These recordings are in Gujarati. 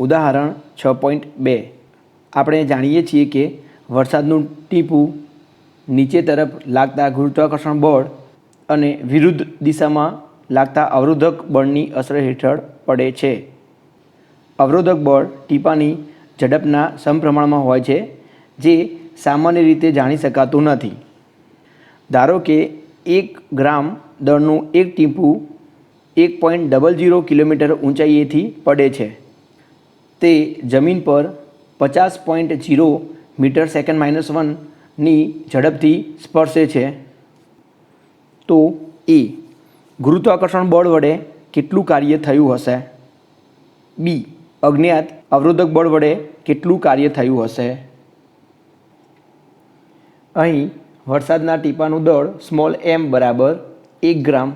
ઉદાહરણ છ પોઈન્ટ બે. આપણે જાણીએ છીએ કે વરસાદનું ટીપું નીચે તરફ લાગતા ગુરુત્વાકર્ષણ બળ અને વિરુદ્ધ દિશામાં લાગતા અવરોધક બળની અસર હેઠળ પડે છે. અવરોધક બળ ટીપાની ઝડપના સમપ્રમાણમાં હોય છે, જે સામાન્ય રીતે જાણી શકાતું નથી. ધારો કે એક ગ્રામ દળનું એક ટીપું એક પોઈન્ટ ડબલ જીરો કિલોમીટર ઊંચાઈએથી પડે છે. તે જમીન પર પચાસ point zero metre second minus વનની ઝડપથી સ્પર્શે છે. તો એ ગુરુત્વાકર્ષણ બળ વડે કેટલું કાર્ય થયું હશે? બી અજ્ઞાત અવરોધક બળ વડે કેટલું કાર્ય થયું હશે? અહીં વરસાદના ટીપાનું દળ સ્મોલ એમ બરાબર એક ગ્રામ.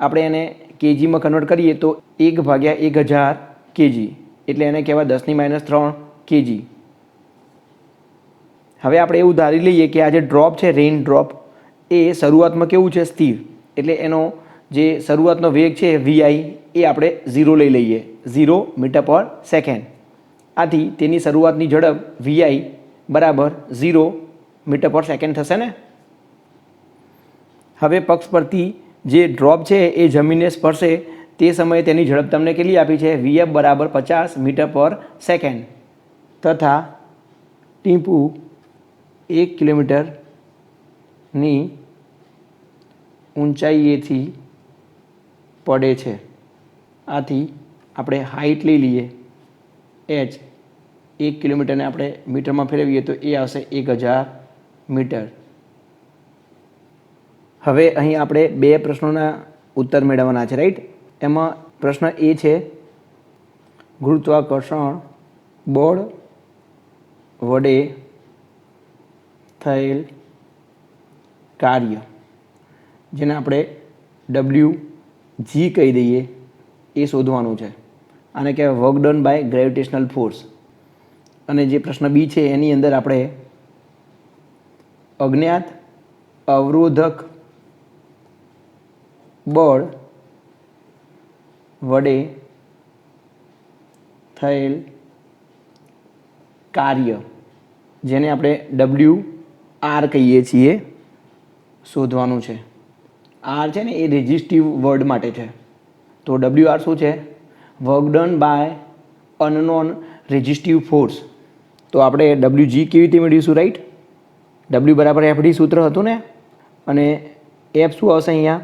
આપણે એને કેજીમાં કન્વર્ટ કરીએ તો એક ભાગ્યા એક હજાર કેજી. એટલે એને કહેવાય દસની માઇનસ ત્રણ કેજી. હવે આપણે એવું ધારી લઈએ કે આ જે ડ્રોપ છે રેઇન ડ્રોપ એ શરૂઆતમાં કેવું છે? સ્થિર. એટલે એનો જે શરૂઆતનો વેગ છે વીઆઈ એ આપણે ઝીરો લઈ લઈએ. ઝીરો મીટર પર સેકન્ડ આથી તેની શરૂઆતની ઝડપ વીઆઈ બરાબર ઝીરો મીટર પર સેકન્ડ થશે ને? હવે પક્ષ પરથી જે ડ્રોપ છે એ જમીનને સ્પર્શે, તે સમયે તેની ઝડપ તમને કેટલી આપી છે? વીએફ બરાબર પચાસ મીટર પર સેકન્ડ તથા ટીમ્પુ એક કિલોમીટરની ઊંચાઈએથી પડે છે. આથી આપણે હાઈટ લઈ લઈએ. એચ એક કિલોમીટરને આપણે મીટરમાં ફેરવીએ તો એ આવશે એક હજાર મીટર. હવે અહીં આપણે બે પ્રશ્નોના ઉત્તર મેળવવાના છે રાઈટ એમાં પ્રશ્ન એ છે, ગુરુત્વાકર્ષણ બળ વડે થયેલ કાર્ય, જેને આપણે ડબલ્યુ જી કહી દઈએ, એ શોધવાનું છે. આને કહેવાય work done by gravitational force. અને જે પ્રશ્ન બી છે, એની અંદર આપણે અજ્ઞાત અવરોધક બળ વડે થયેલ કાર્ય, જેને આપણે ડબલ્યુ આર કહીએ છીએ, શોધવાનું છે. આર છે ને એ રેજિસ્ટિવ વર્ડ માટે છે. તો ડબલ્યુ આર શું છે? Work done by unknown resistive force. તો આપણે ડબલ્યુ જી કેવી રીતે મેળવીશું, રાઈટ? ડબલ્યુ બરાબર એફડી સૂત્ર હતું ને? અને એફ શું આવશે અહીંયા?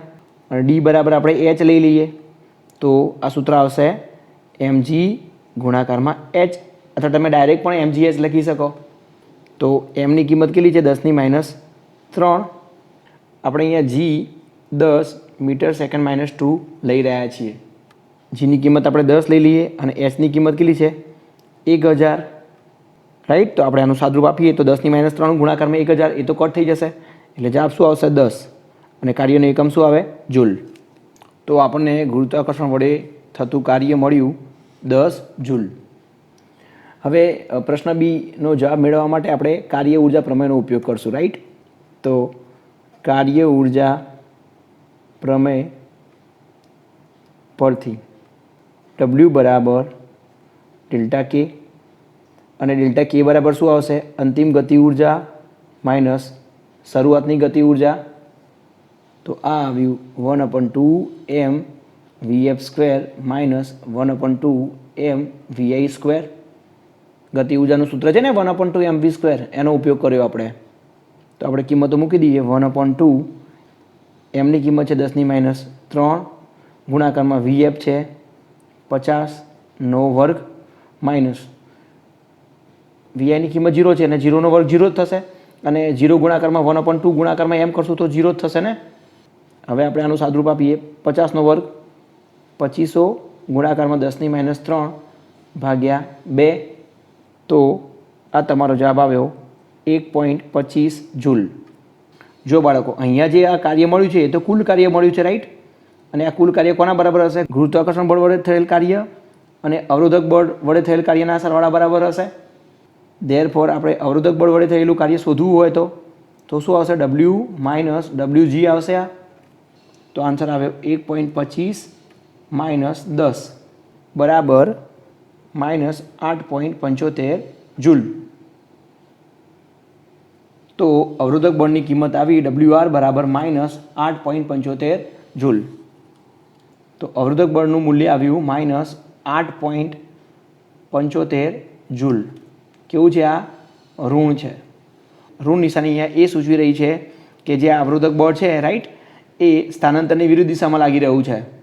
અને ડી બરાબર આપણે એચ લઈ લઈએ. તો આ સૂત્ર આવશે એમજી ગુણાકારમાં એચ અથવા તમે ડાયરેક્ટ પણ એમજી એચ લખી શકો. તો એમની કિંમત કેટલી છે? દસની માઇનસ ત્રણ. આપણે અહીંયા જી દસ મીટર સેકન્ડ માઇનસ ટુ લઈ રહ્યા છીએ. જીની કિંમત આપણે દસ લઈ લઈએ અને એચની કિંમત કેટલી છે? એક હજાર. રાઈટ તો આપણે આનું સાદરૂપ આપીએ તો દસની માઇનસ ત્રણ ગુણાકારમાં એક હજાર. એ તો કટ થઈ જશે. એટલે જવાબ શું આવશે? દસ. અને કાર્યનો એકમ શું આવે? જૂલ. તો આપણને ગુરુત્વાકર્ષણ વડે થતું કાર્ય મળ્યું દસ જૂલ. હવે પ્રશ્ન બીનો જવાબ મેળવવા માટે આપણે કાર્ય ઊર્જા પ્રમેયનો ઉપયોગ કરશું રાઈટ તો કાર્ય ઊર્જા પ્રમેય પરથી ડબલ્યુ બરાબર ડેલ્ટા કે અને ડેલ્ટા કે બરાબર શું આવશે? અંતિમ ગતિ ઊર્જા માઇનસ શરૂઆતની ગતિ ઊર્જા તો આ આવ્યું one upon two M V F square minus one upon two M V I square. ગતિ ઉર્જાનું સૂત્ર છે ને one upon two M V square, એનો ઉપયોગ કર્યો આપણે. તો આપણે કિંમતો મૂકી દઈએ, વન અપન ટુ એમની કિંમત છે દસની માઇનસ ત્રણ, ગુણાકારમાં વીએફ છે પચાસનો વર્ગ માઇનસ. વીઆઈની કિંમત જીરો છે, અને જીરોનો વર્ગ જીરો જ થશે. અને જીરો ગુણાકારમાં વન અપન ટુ ગુણાકારમાં એમ કરશું તો જીરો જ થશે ને? હવે આપણે આનું સાદરૂપ આપીએ. પચાસનો વર્ગ, પચીસો ગુણાકારમાં દસની માઇનસ ત્રણ ભાગ્યા બે. તો આ તમારો જવાબ આવ્યો એક પોઈન્ટ પચીસ જૂલ. જો બાળકો, અહીંયા જે આ કાર્ય મળ્યું છે, એ તો કુલ કાર્ય મળ્યું છે રાઈટ અને આ કુલ કાર્ય કોના બરાબર હશે? ગુરુત્વાકર્ષણ બળ વડે થયેલ કાર્ય અને અવરોધક બળ વડે થયેલ કાર્યના સરવાળા બરાબર હશે. ધેર ફોર આપણે અવરોધક બળ વડે થયેલું કાર્ય શોધવું હોય તો તો શું આવશે? ડબલ્યુ માઇનસ ડબલ્યુ જી આવશે આ. તો આન્સર આવ્યો એક પોઈન્ટ પચીસ માઇનસ દસ. બરાબર માઇનસ આઠ પોઈન્ટ પંચોતેર જૂલ તો અવરોધક બળની કિંમત આવી ડબલ્યુ આર બરાબર માઇનસ આઠ પોઈન્ટ પંચોતેર જૂલ તો અવરોધક બળનું મૂલ્ય આવ્યું માઇનસ આઠ પોઈન્ટ પંચોતેર જૂલ કેવું છે આ? ઋણ છે. ઋણ નિશાની અહીંયા એ સૂચવી રહી છે કે જે આ અવરોધક બળ છે રાઈટ એ સ્થાનાંતરની વિરુદ્ધ દિશામાં લાગી રહ્યું છે.